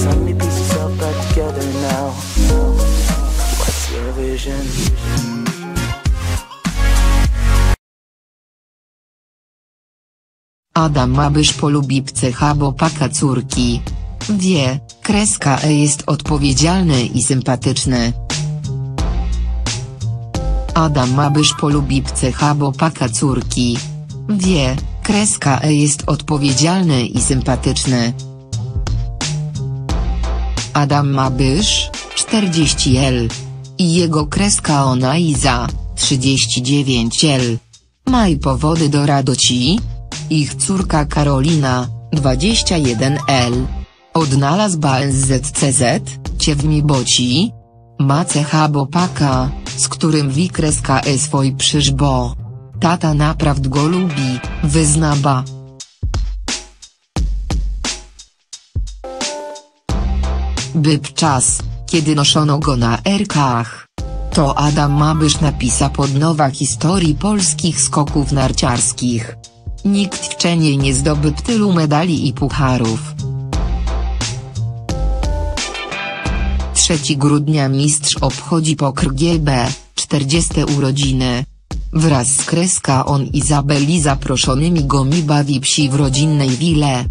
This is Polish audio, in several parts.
Back together now. What's your vision? Adam Mabysz polubi pcecha bo paka córki. Wie, kreska E jest odpowiedzialny i sympatyczny. Adam Mabysz polubi pcecha bo paka córki. Wie, kreska E jest odpowiedzialny i sympatyczny. Adam Mabysz, 40L. I jego kreska ona Iza, 39L. Maj powody do radości? Ich córka Karolina, 21L. Odnalazł BNZCZ, Ciewmi Boci. Ma cecha bopaka, z którym wi kreska e swój przyżbo. Tata naprawdę go lubi, wyzna Byb czas, kiedy noszono go na erkach. To Adam Mabysz napisa podnowa historii polskich skoków narciarskich. Nikt wcześniej nie zdobył tylu medali i pucharów. 3 grudnia mistrz obchodzi pokr GB, 40 urodziny. Wraz z kreska on Izabeli zaproszonymi go mi bawi psi w rodzinnej wile.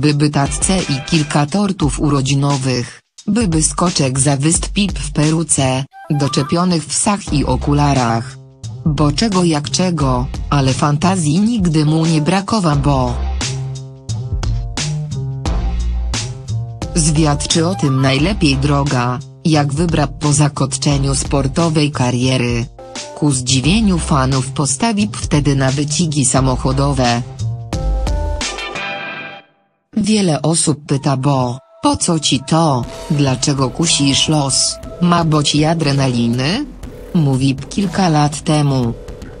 Byby tatce i kilka tortów urodzinowych, byby skoczek za wystpip w peruce, doczepionych w sach i okularach. Bo czego jak czego, ale fantazji nigdy mu nie brakowa bo. Zwiadczy o tym najlepiej droga, jak wybra po zakończeniu sportowej kariery. Ku zdziwieniu fanów postawi wtedy na wycigi samochodowe. Wiele osób pyta bo, po co ci to, dlaczego kusisz los, ma bo ci adrenaliny? Mówi kilka lat temu.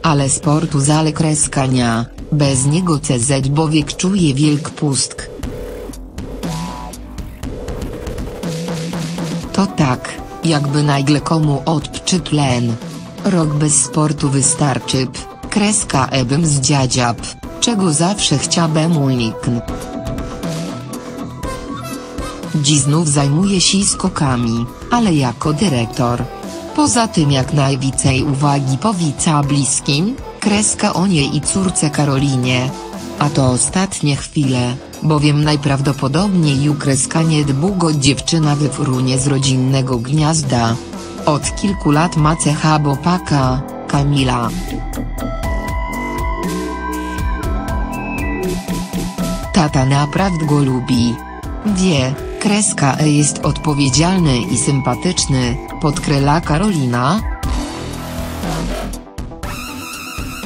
Ale sportu zale kreskania, bez niego CZ bowiek czuje wielk pustk. To tak, jakby nagle komu odpczy tlen. Rok bez sportu wystarczy, p, kreska ebym z dziadziab, czego zawsze chciałbym uniknąć. Dziś znów zajmuje się skokami, ale jako dyrektor. Poza tym jak najwięcej uwagi powica bliskim, kreska o niej i córce Karolinie. A to ostatnie chwile, bowiem najprawdopodobniej ju kreska niedługo dziewczyna wyfrunie z rodzinnego gniazda. Od kilku lat ma cecha bopaka, Kamila. Tata naprawdę go lubi. Wie, kreska E jest odpowiedzialny i sympatyczny, podkreśla Karolina.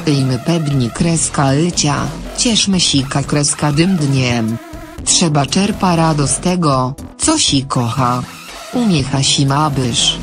Ejmy pewni kreska Ycia, cieszmy sika kreska dym dniem. Trzeba czerpa radość z tego, co si kocha. Umiecha si mabysz.